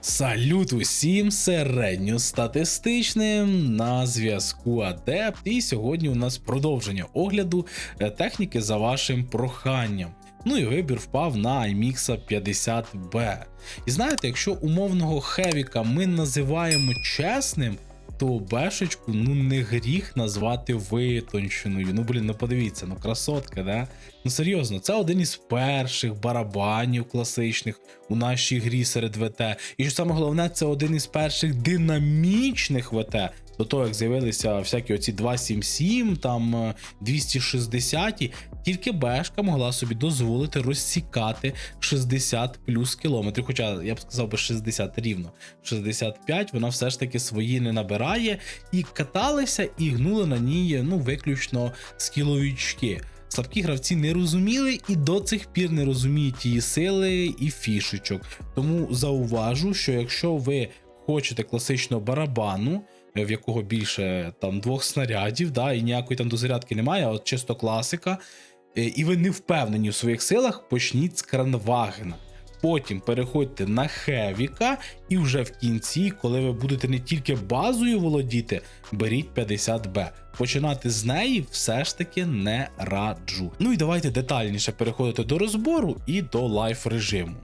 Салют усім середньостатистичним на зв'язку Адепт. І сьогодні у нас продовження огляду е, техніки за вашим проханням. Ну і вибір впав на IMX 50B. І знаєте, якщо умовного Хевіка ми називаємо чесним, то бешечку ну не гріх назвати витонченою. Ну блін, ну подивіться, ну красотка, да? Ну серйозно, це один із перших барабанів класичних у нашій грі серед ВТ. І що саме головне, це один із перших динамічних ВТ. До того, як з'явилися всякі оці 277, там е, 260, тільки Бешка могла собі дозволити розсікати 60 плюс кілометрів. Хоча я б сказав би 60 рівно. 65 вона все ж таки свої не набирає. І каталися, і гнули на ній ну виключно скіловички. Слабкі гравці не розуміли і до цих пір не розуміють її сили і фішечок. Тому зауважу, що якщо ви хочете класичного барабану, е, в якого більше там двох снарядів, да, і ніякої там дозарядки немає, а от чисто класика, і ви не впевнені в своїх силах, почніть з Кранвагена. Потім переходьте на Хевіка, і вже в кінці, коли ви будете не тільки базою володіти, беріть 50Б. Починати з неї все ж таки не раджу. Ну і давайте детальніше переходити до розбору і до лайф режиму.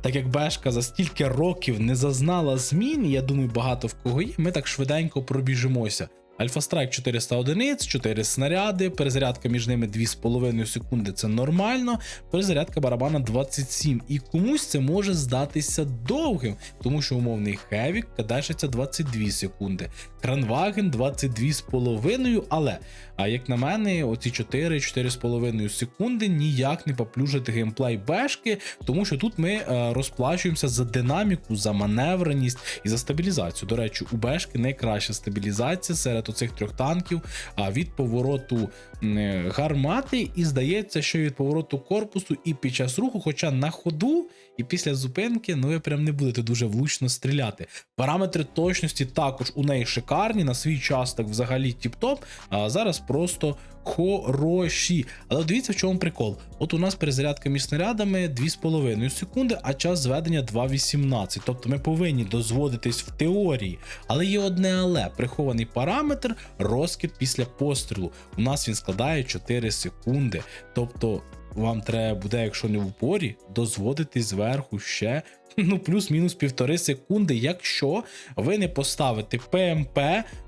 Так як Бешка за стільки років не зазнала змін, я думаю, багато в кого є, ми так швиденько пробіжимося. Альфа Страйк 400 одиниць, 4 снаряди, перезарядка між ними 2,5 секунди це нормально. Перезарядка барабана 27. І комусь це може здатися довгим, тому що умовний Хевік кадешиться 22 секунди. Кранваген 22,5, але, а як на мене, оці 4-4,5 секунди ніяк не поплюжать геймплей бешки, тому що тут ми е, розплачуємося за динаміку, за маневреність і за стабілізацію. До речі, у бешки найкраща стабілізація серед оцих трьох танків а від повороту е, гармати, і здається, що від повороту корпусу і під час руху, хоча на ходу і після зупинки, ну ви прям не будете дуже влучно стріляти. Параметри точності також у неї шикарні, на свій час так взагалі тіп-топ, а зараз просто хороші. Але дивіться, в чому прикол. От у нас перезарядка між снарядами 2,5 секунди, а час зведення 2,18. Тобто ми повинні дозводитись в теорії. Але є одне але прихований параметр розкид після пострілу. У нас він складає 4 секунди. Тобто. Вам треба буде, якщо не в упорі, дозводити зверху ще ну плюс-мінус півтори секунди, якщо ви не поставите ПМП,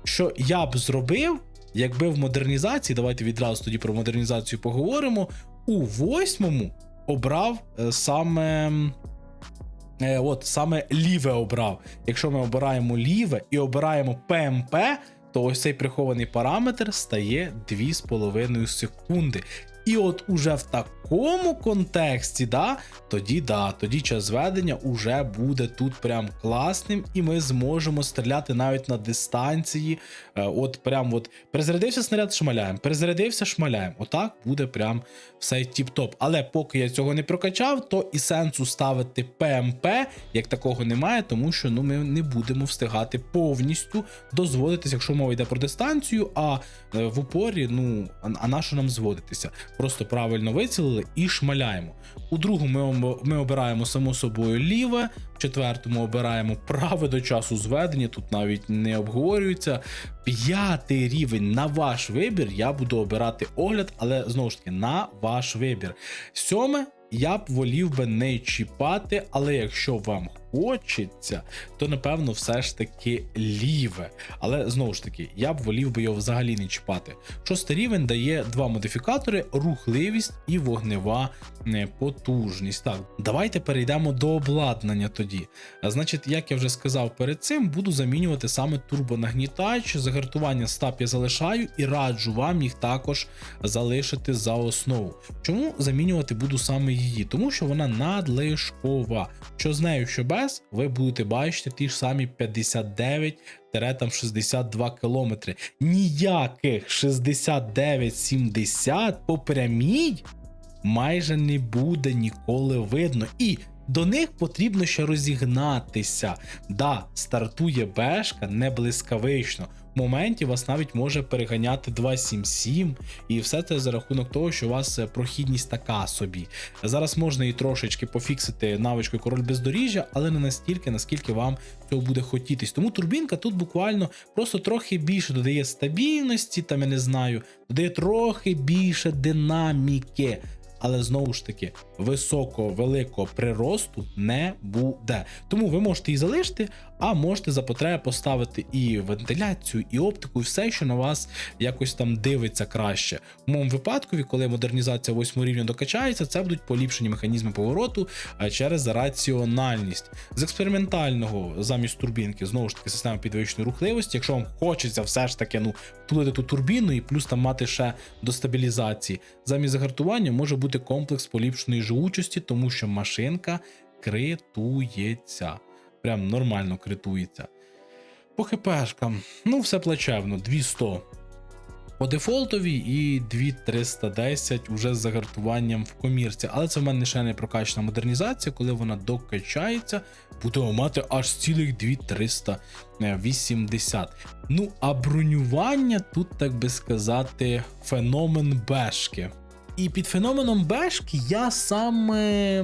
що я б зробив, якби в модернізації, давайте відразу тоді про модернізацію поговоримо. У восьмому обрав е, саме. е, От саме ліве обрав. Якщо ми обираємо ліве і обираємо ПМП, то ось цей прихований параметр стає 2,5 секунди. І от уже в такому контексті, да, тоді да, тоді час зведення уже буде тут прям класним, і ми зможемо стріляти навіть на дистанції. Е, От прям от перезарядився снаряд, шмаляємо, перезарядився, шмаляємо. Отак буде прям все тіп-топ. Але поки я цього не прокачав, то і сенсу ставити ПМП як такого немає, тому що ну ми не будемо встигати повністю дозводитись, якщо мова йде про дистанцію, а е, в упорі, ну а на що нам зводитися? Просто правильно вицілили і шмаляємо. У другому ми, обираємо само собою ліве, в четвертому обираємо праве до часу зведення, тут навіть не обговорюється. П'ятий рівень на ваш вибір. Я буду обирати огляд, але знову ж таки на ваш вибір. Сьоме. Я б волів би не чіпати, але якщо вам хочеться, то напевно все ж таки ліве. Але знову ж таки, я б волів би його взагалі не чіпати. Шостий рівень дає два модифікатори: рухливість і вогнева потужність. Так, давайте перейдемо до обладнання тоді. Значить, як я вже сказав перед цим, буду замінювати саме турбонагнітач. Загартування стап я залишаю і раджу вам їх також залишити за основу. Чому замінювати буду саме її? Тому що вона надлишкова. Що з нею, що без, ви будете бачити ті ж самі 59 там 62 кілометри. Ніяких 69-70 по прямій майже не буде ніколи видно. І до них потрібно ще розігнатися. Да, стартує бешка не блискавично. Моменті вас навіть може переганяти 2.7.7, і все це за рахунок того, що у вас е, прохідність така собі. Зараз можна і трошечки пофіксити навичкою король бездоріжжя, але не настільки, наскільки вам цього буде хотітись. Тому турбінка тут буквально просто трохи більше додає стабільності, там я не знаю, додає трохи більше динаміки. Але знову ж таки, високого великого приросту не буде. Тому ви можете її залишити, а можете за потреби поставити і вентиляцію, і оптику, і все, що на вас якось там дивиться краще. В моєму випадку, коли модернізація 8 рівня докачається, це будуть поліпшені механізми повороту через раціональність. З експериментального замість турбінки, знову ж таки, система підвищеної рухливості. Якщо вам хочеться все ж таки ну, втулити ту турбіну і плюс там мати ще до стабілізації, замість загартування може бути комплекс поліпшеної живучості, тому що машинка критується. Прям нормально критується. По хпшкам, ну, все плачевно, 200 по дефолтовій і 2310 уже з загартуванням в комірці. Але це в мене ще не прокачана модернізація, коли вона докачається, будемо мати аж цілих 2380. Ну, а бронювання тут, так би сказати, феномен бешки. І під феноменом бешки я саме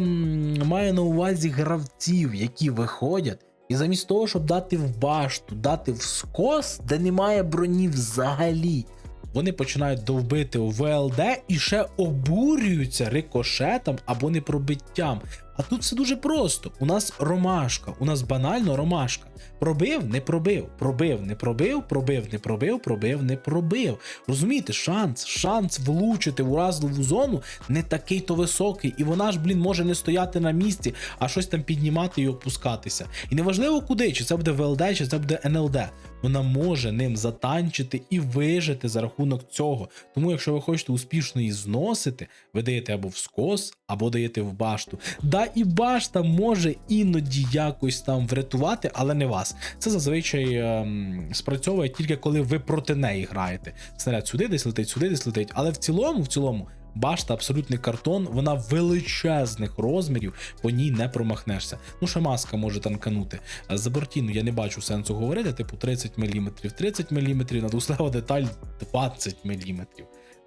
маю на увазі гравців, які виходять, і замість того, щоб дати в башту, дати в скос, де немає броні взагалі. Вони починають довбити у ВЛД і ще обурюються рикошетом або непробиттям. А тут все дуже просто. У нас ромашка, у нас банально ромашка. Пробив, не пробив, пробив, не пробив, пробив, не пробив, пробив, не пробив. Розумієте, шанс, шанс влучити в уразливу зону не такий то високий, і вона ж, блін, може не стояти на місці, а щось там піднімати і опускатися. І неважливо куди, чи це буде ВЛД, чи це буде НЛД. Вона може ним затанчити і вижити за рахунок цього. Тому, якщо ви хочете успішно її зносити, ви даєте або в скос, або даєте в башту. Да, і башта може іноді якось там врятувати, але не вас. Це зазвичай ем, спрацьовує тільки коли ви проти неї граєте. Снаряд сюди десь летить, сюди десь летить. Але в цілому, в цілому. Башта абсолютний картон, вона величезних розмірів, по ній не промахнешся. Ну, ще маска може танканути. А За бортіну я не бачу сенсу говорити, типу 30 мм, 30 мм, на двуслева деталь 20 мм.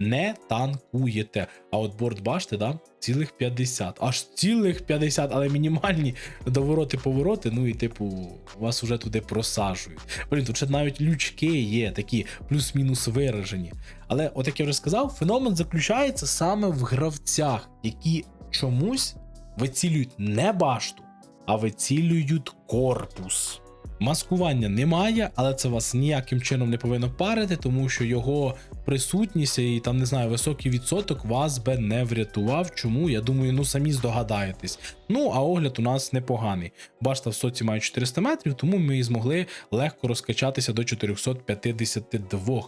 Не танкуєте. А от борт башти, да, цілих 50. Аж цілих 50, але мінімальні довороти повороти. Ну і типу, вас вже туди просаджують. Блін, тут ще навіть лючки є, такі плюс-мінус виражені. Але, от як я вже сказав, феномен заключається саме в гравцях, які чомусь вицілюють не башту, а вицілюють корпус. Маскування немає, але це вас ніяким чином не повинно парити, тому що його присутність і там не знаю, високий відсоток вас би не врятував. Чому? Я думаю, ну самі здогадаєтесь. Ну а огляд у нас непоганий. Башта в соці має 400 метрів, тому ми і змогли легко розкачатися до 452.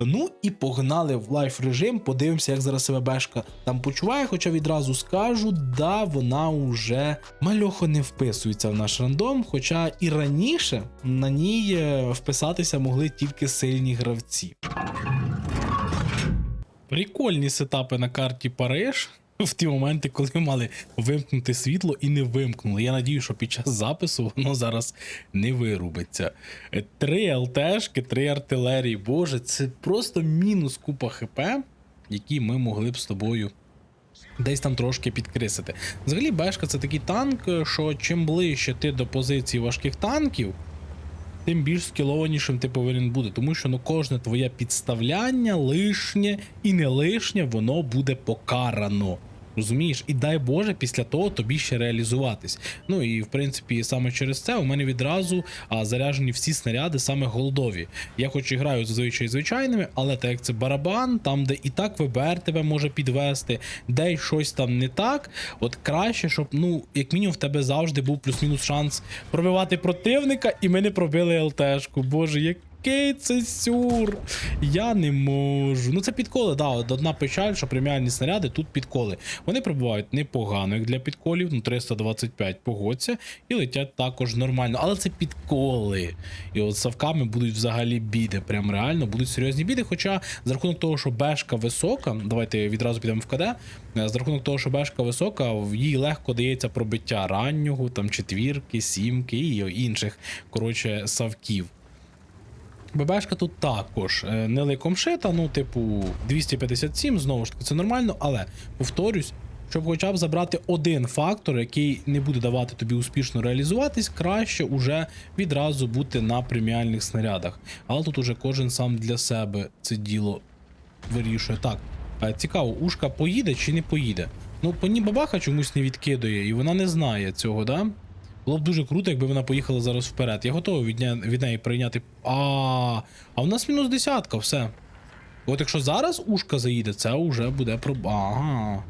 Ну і погнали в лайф режим. Подивимося, як зараз себе бешка там почуває. Хоча відразу скажу, да, вона уже мальохо не вписується в наш рандом. Хоча і раніше на ній е, вписатися могли тільки сильні гравці. Прикольні сетапи на карті Париж. В ті моменти, коли мали вимкнути світло і не вимкнули. Я надію, що під час запису воно зараз не вирубиться. Три ЛТшки, три артилерії. Боже, це просто мінус купа ХП, які ми могли б з тобою десь там трошки підкрисити. Взагалі, Бешка це такий танк, що чим ближче ти до позиції важких танків, тим більш скілованішим ти повинен бути. Тому що ну, кожне твоє підставляння, лишнє і не лишнє, воно буде покарано. Розумієш, і дай Боже, після того тобі ще реалізуватись. Ну і в принципі, саме через це у мене відразу а, заряжені всі снаряди саме голдові. Я хоч і граю зазвичай звичайними, але так як це барабан, там, де і так ВБР тебе може підвести, де й щось там не так. От краще, щоб ну, як мінімум, в тебе завжди був плюс-мінус шанс пробивати противника, і ми не пробили ЛТшку. Боже, як. Який це сюр. Я не можу. Ну це підколи, да, одна печаль, що преміальні снаряди тут підколи. Вони пробувають непогано, як для підколів, ну 325 погодься, і летять також нормально. Але це підколи. І от савками будуть взагалі біди. Прям реально будуть серйозні біди. Хоча за рахунок того, що бешка висока, давайте відразу підемо в КД. е, За рахунок того, що бешка висока, їй легко дається пробиття раннього, там четвірки, сімки і інших, коротше, савків. ББшка тут також е, не ликом шита, ну, типу, 257, знову ж таки, це нормально, але повторюсь, щоб хоча б забрати один фактор, який не буде давати тобі успішно реалізуватись, краще уже відразу бути на преміальних снарядах. Але тут уже кожен сам для себе це діло вирішує. Так, е, цікаво, ушка поїде чи не поїде? Ну, по ній бабаха чомусь не відкидує, і вона не знає цього, да? Було б дуже круто, якби вона поїхала зараз вперед. Я готовий від, ня- від неї прийняти. А, а в нас мінус десятка, все. От якщо зараз ушка заїде, це вже буде про. Ага.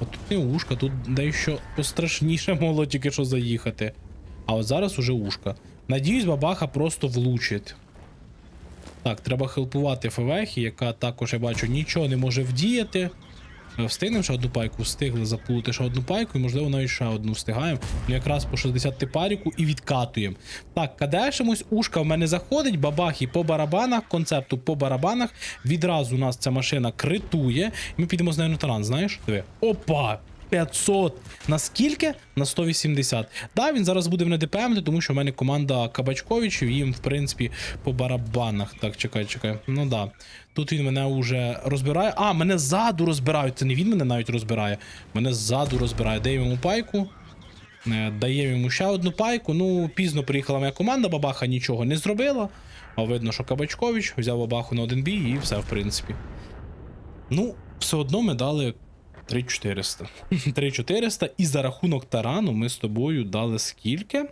От тут не ушка, тут дещо пострашніше могло тільки що заїхати. А от зараз уже ушка. Надіюсь, бабаха просто влучить. Так, треба хелпувати Февехі, яка також, я бачу, нічого не може вдіяти. Е, Встигнемо ще одну пайку, встигли запулити ще одну пайку, і можливо навіть ще одну встигаємо. Ну, Якраз по 60 типаріку і відкатуємо. Так, кадешимось, ушка в мене заходить, бабахи по барабанах, концепту по барабанах. Відразу у нас ця машина критує. Ми підемо з нею на таран, знаєш? Диви. Опа! 500. На скільки? На 180. Да, він зараз буде мене ДПМити, тому що в мене команда Кабачковичів, їм, в принципі, по барабанах. Так, чекай, чекай. Ну да. Тут він мене вже розбирає. А, мене ззаду розбирають. Це не він мене навіть розбирає. Мене ззаду розбирає. Даємо йому пайку. Е, Даємо йому ще одну пайку. Ну, пізно приїхала моя команда, бабаха нічого не зробила. А видно, що Кабачкович взяв бабаху на один бій і все, в принципі. Ну, все одно ми дали 3400. 3400, і за рахунок тарану ми з тобою дали скільки?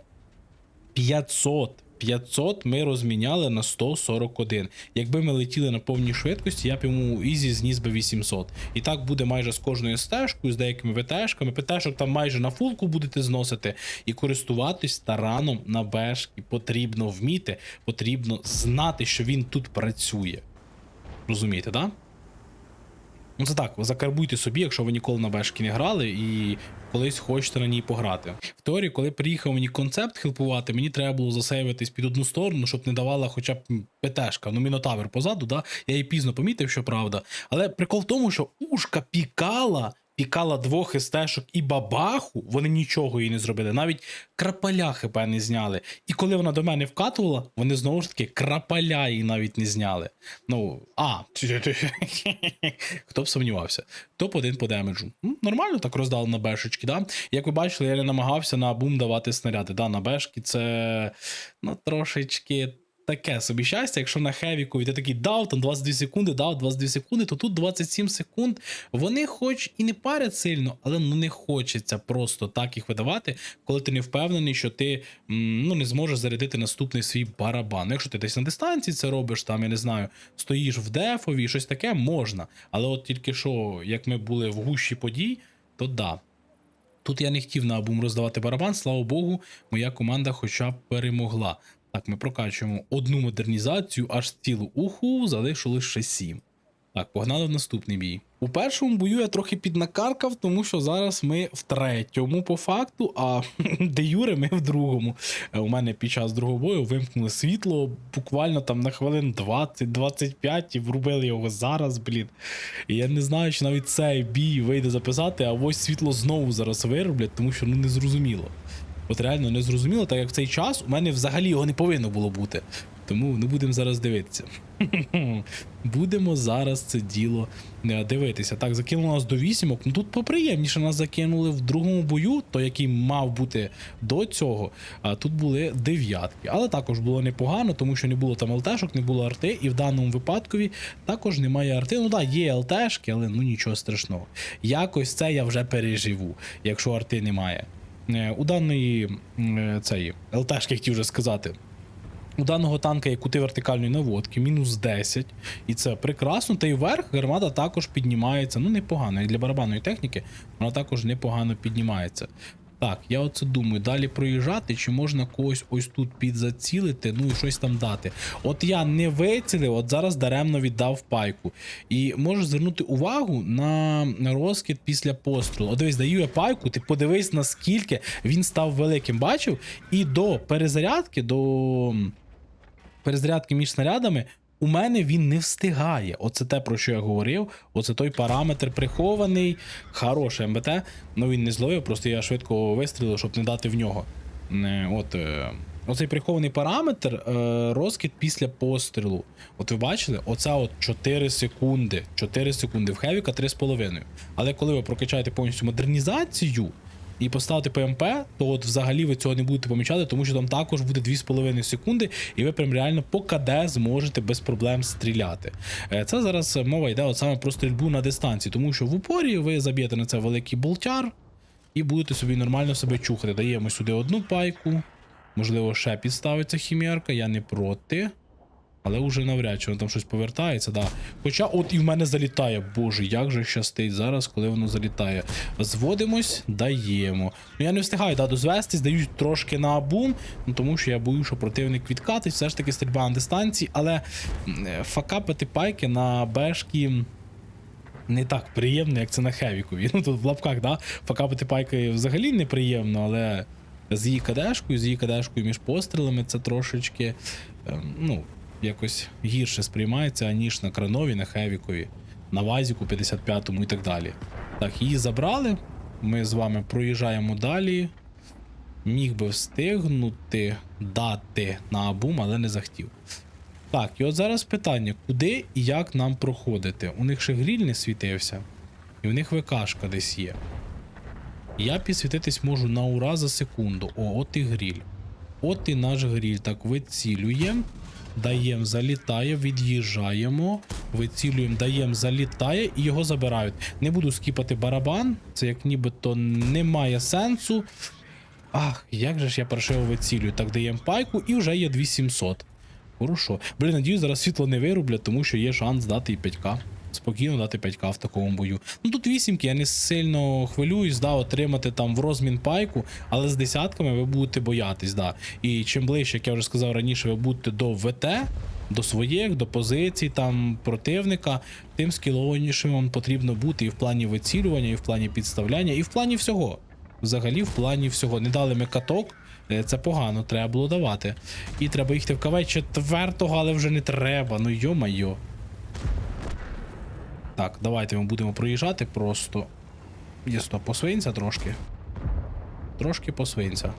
500. 500 ми розміняли на 141. Якби ми летіли на повній швидкості, я б йому ізі зніс би 800. І так буде майже з кожною стежкою, з деякими ВТшками. ПТшок там майже на фулку будете зносити. І користуватись тараном на бешки потрібно вміти, потрібно знати, що він тут працює. Розумієте, так? Да? Ну це так, закарбуйте собі, якщо ви ніколи на бешки не грали і колись хочете на ній пограти. В теорії, коли приїхав мені концепт хелпувати, мені треба було засейвитись під одну сторону, щоб не давала хоча б ПТшка, ну мінотавр позаду, да? я її пізно помітив, що правда. Але прикол в тому, що ушка пікала. Пікала двох естешок і бабаху, вони нічого їй не зробили, навіть крапаля хп не зняли. І коли вона до мене вкатувала, вони знову ж таки крапаля її навіть не зняли. Ну, а, хто б сумнівався. Топ-1 по демеджу. Нормально так роздали на бешечки, да? Як ви бачили, я не намагався на бум давати снаряди. Да, на бешки це ну, трошечки таке собі щастя. Якщо на хевіку ти такий дав, там 22 секунди, дав 22 секунди, то тут 27 секунд. Вони хоч і не парять сильно, але ну не хочеться просто так їх видавати, коли ти не впевнений, що ти ну, не зможеш зарядити наступний свій барабан. Ну, Якщо ти десь на дистанції це робиш, там, я не знаю, стоїш в дефові, щось таке можна. Але от тільки що, як ми були в гущі подій, то да. Тут я не хотів на бум роздавати барабан, слава Богу, моя команда хоча б перемогла. Так, ми прокачуємо одну модернізацію, аж цілу уху, залишилось ще сім. Так, погнали в наступний бій. У першому бою я трохи піднакаркав, тому що зараз ми в третьому по факту, а де Юре ми в другому. Е, У мене під час другого бою вимкнули світло буквально там на хвилин 20-25 і врубили його зараз, блін. І я не знаю, чи навіть цей бій вийде записати, а ось світло знову зараз вироблять, тому що ну не зрозуміло. От реально не зрозуміло, так як в цей час у мене взагалі його не повинно було бути. Тому не будемо зараз дивитися. Будемо зараз це діло е, дивитися. Так, закинуло нас до вісімок. Ну тут поприємніше нас закинули в другому бою, той, який мав бути до цього. А тут були дев'ятки. Але також було непогано, тому що не було там ЛТшок, не було арти, і в даному випадкові також немає арти. Ну так, є ЛТшки, але ну нічого страшного. Якось це я вже переживу, якщо арти немає. Е, У даної е, цієї ЛТшки хотів вже сказати. У даного танка є кути вертикальної наводки, мінус 10. І це прекрасно. Та й вверх гармата також піднімається. Ну, непогано. Як для барабанної техніки, вона також непогано піднімається. Так, я оце думаю, далі проїжджати, чи можна когось ось тут підзацілити, ну і щось там дати. От я не вицілив, от зараз даремно віддав пайку. І можу звернути увагу на розкид після пострілу. От дивись, даю я пайку, ти подивись, наскільки він став великим. Бачив? І до перезарядки, до перезарядки між снарядами. У мене він не встигає. Оце те, про що я говорив. Оце той параметр прихований, хороший МБТ. Ну він не зловив, просто я швидко вистрілив, щоб не дати в нього. От, е, Оцей прихований параметр е, розкид після пострілу. От ви бачили, оце от 4 секунди. 4 секунди в Хевіка 3,5. Але коли ви прокачаєте повністю модернізацію і поставите ПМП, то от взагалі ви цього не будете помічати, тому що там також буде 2,5 секунди, і ви прям реально по КД зможете без проблем стріляти. Е, Це зараз мова йде от саме про стрільбу на дистанції, тому що в упорі ви заб'єте на це великий болтяр і будете собі нормально себе чухати. Даємо сюди одну пайку. Можливо, ще підставиться хімерка, я не проти. Але вже навряд чи воно там щось повертається, да. Хоча от і в мене залітає. Боже, як же щастить зараз, коли воно залітає. Зводимось, даємо. Ну я не встигаю да, дозвестись, даю трошки на абум, ну тому що я боюсь, що противник відкатить, все ж таки стрільба на дистанції, але е, факапити пайки на бешки не так приємно, як це на Хевікові. Ну тут в лапках, да, факапити пайки взагалі неприємно, але з її кадешкою, з її кадешкою між пострілами це трошечки, ем, ну, якось гірше сприймається, аніж на кранові, на Хевікові, на Вазіку 55-му і так далі. Так, її забрали. Ми з вами проїжджаємо далі. Міг би встигнути дати на абум, але не захотів. Так, і от зараз питання: куди і як нам проходити? У них ще гріль не світився, і у них ВКшка десь є. Я підсвітитись можу на ура за секунду. О, от і гріль. От і наш гріль. Так, вицілюємо. Даємо, залітає, від'їжджаємо. Вицілюємо, даємо, залітає і його забирають. Не буду скіпати барабан, це як нібито не має сенсу. Ах, як же ж я паршиво вицілюю. Так, даємо пайку і вже є 2700. Хорошо. Блін, надію, зараз світло не вирублять, тому що є шанс дати і 5к. Спокійно дати 5к в такому бою. Ну тут вісімки, я не сильно хвилююсь, да, отримати там в розмін пайку, але з десятками ви будете боятись, да. І чим ближче, як я вже сказав раніше, ви будете до ВТ, до своїх, до позицій там противника, тим скілованішим вам потрібно бути і в плані вицілювання, і в плані підставляння, і в плані всього. Взагалі, в плані всього. Не дали ми каток, е, це погано, треба було давати. І треба їхати в КВ четвертого, але вже не треба. Ну йо-майо. Так, давайте ми будемо проїжджати просто. Стоп, посвинця трошки. Трошки посвинця.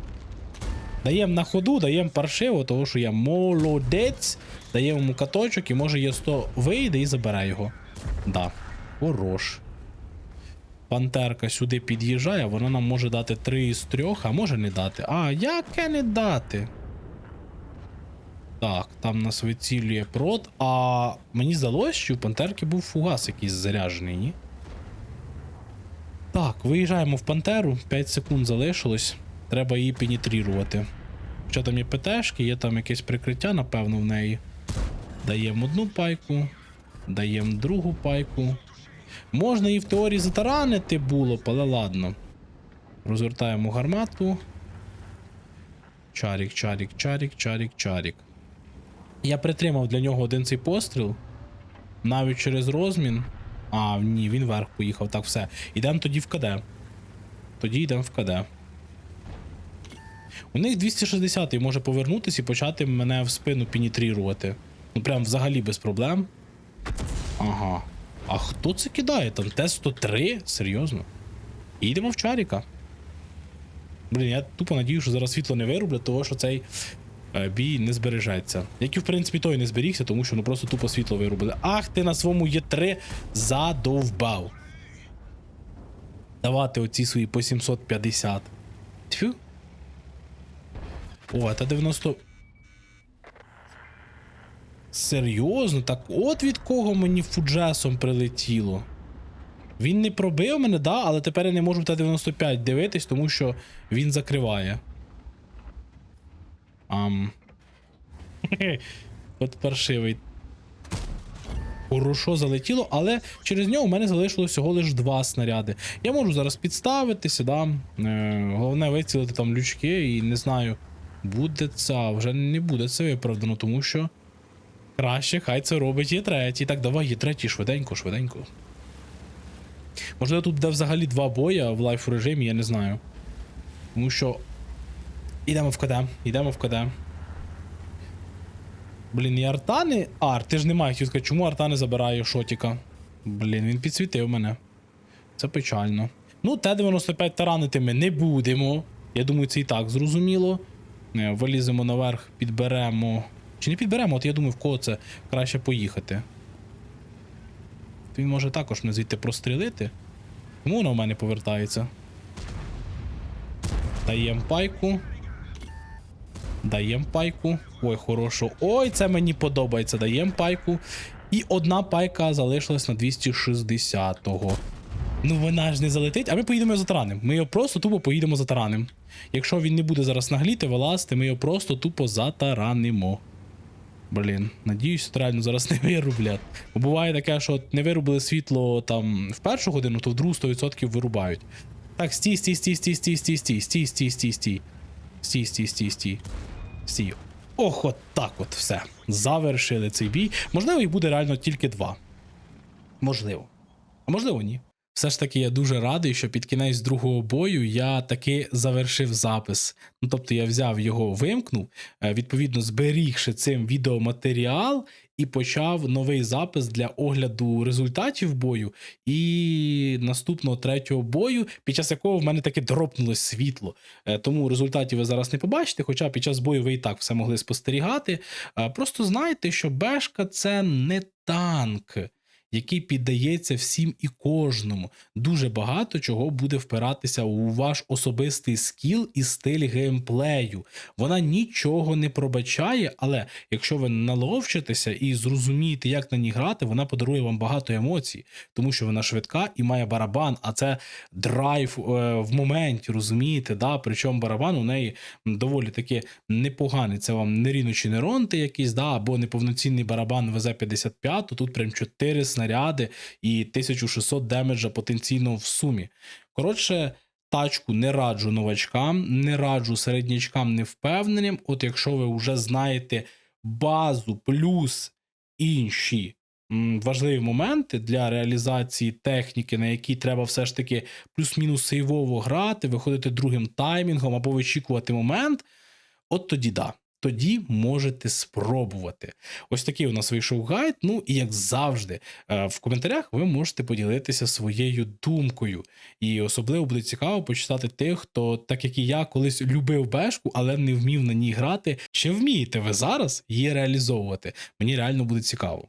Даємо на ходу, даємо паршиво, тому що я молодець. Даємо йому каточок і може є 100 вийде і забере його. Да. Хорош. Пантерка сюди під'їжджає, вона нам може дати 3 із 3, а може не дати. А, яке не дати? Так, там нас вицілює прот, а мені здалося, що у пантерки був фугас якийсь заряджений, ні? Так, виїжджаємо в пантеру, 5 секунд залишилось. Треба її пенітрірувати. Що там є ПТшки, є там якесь прикриття, напевно, в неї. Даємо одну пайку, даємо другу пайку. Можна її в теорії затаранити було, але ладно. Розвертаємо гармату. Чарік, чарік, чарік, чарік, чарік. Я притримав для нього один цей постріл. Навіть через розмін. А, ні, він вверх поїхав. Так, все. Ідемо тоді в КД. Тоді йдемо в КД. У них 260-й може повернутися і почати мене в спину пенітрірувати. Ну прям взагалі без проблем. Ага. А хто це кидає? Там Т-103? Серйозно? Йдемо в чаріка. Блін, я тупо надію, що зараз світло не вироблять, того що цей бій не збережеться. Як і в принципі той не зберігся, тому що ну просто тупо світло виробили. Ах, ти на своєму Є3 задовбав. Давати оці свої по 750. Тьфу. О, це 90. Серйозно? Так от від кого мені фуджесом прилетіло. Він не пробив мене, да, але тепер я не можу Т-95 дивитись, тому що він закриває. Ам. От паршивий. Хорошо залетіло, але через нього у мене залишилось всього лиш два снаряди. Я можу зараз підставитися, да. Е, головне вицілити там лючки і не знаю, буде це, вже не буде це виправдано, тому що краще хай це робить є третій. Так, давай є третій, швиденько, швиденько. Можливо, тут буде взагалі два боя в лайф режимі, я не знаю. Тому що. Ідемо в КД, йдемо в КД. Блін, і артани. Ар, ти ж не маєш сказати, чому арта не забирає шотіка? Блін, він підсвітив мене. Це печально. Ну, Т-95 таранити ми не будемо. Я думаю, це і так зрозуміло. Е, Виліземо наверх, підберемо. Чи не підберемо? От я думаю, в кого це краще поїхати. Він може також мене звідти прострілити. Тому воно в мене повертається. Даєм пайку. Даєм пайку. Ой, хорошо. Ой, це мені подобається. Даєм пайку. І одна пайка залишилась на 260-го. Ну вона ж не залетить, а ми поїдемо за таранем. Ми його просто тупо поїдемо за таранем. Якщо він не буде зараз нагліти, вилазити, ми його просто тупо затаранимо. Блін, надіюсь, реально зараз не вирублять. Бо буває таке, що не вирубили світло там в першу годину, то в другу 100% вирубають. Так, стій, стій, стій, стій, стій, стій, стій, стій, стій, стій, стій. Стій, стій, стій, стій. Стій. Ох, от так от все. Завершили цей бій. Можливо, їх буде реально тільки два. Можливо. А можливо, ні. Все ж таки, я дуже радий, що під кінець другого бою я таки завершив запис. Ну тобто я взяв його, вимкнув, е, відповідно, зберігши цим відеоматеріал і почав новий запис для огляду результатів бою і наступного третього бою, під час якого в мене таки дропнулось світло. Е, Тому результатів ви зараз не побачите, хоча під час бою ви і так все могли спостерігати. Е, Просто знайте, що Бешка це не танк який піддається всім і кожному. Дуже багато чого буде впиратися у ваш особистий скіл і стиль геймплею. Вона нічого не пробачає, але якщо ви наловчитеся і зрозумієте, як на ній грати, вона подарує вам багато емоцій, тому що вона швидка і має барабан, а це драйв е, в моменті, розумієте? Да? Причому барабан у неї доволі таки непоганий. Це вам не ріно чи не ронти якийсь, да? або неповноцінний барабан ВЗ-55, то тут прям 4 снаряди і 1600 демеджа потенційно в сумі. Коротше, тачку не раджу новачкам, не раджу середнячкам невпевненим. От якщо ви вже знаєте базу плюс інші важливі моменти для реалізації техніки, на якій треба все ж таки плюс-мінус сейвово грати, виходити другим таймінгом або вичікувати момент, от тоді да. Тоді можете спробувати. Ось такий у нас вийшов гайд. Ну і як завжди, е, в коментарях ви можете поділитися своєю думкою. І особливо буде цікаво почитати тих, хто, так як і я, колись любив бешку, але не вмів на ній грати. Чи вмієте ви зараз її реалізовувати? Мені реально буде цікаво.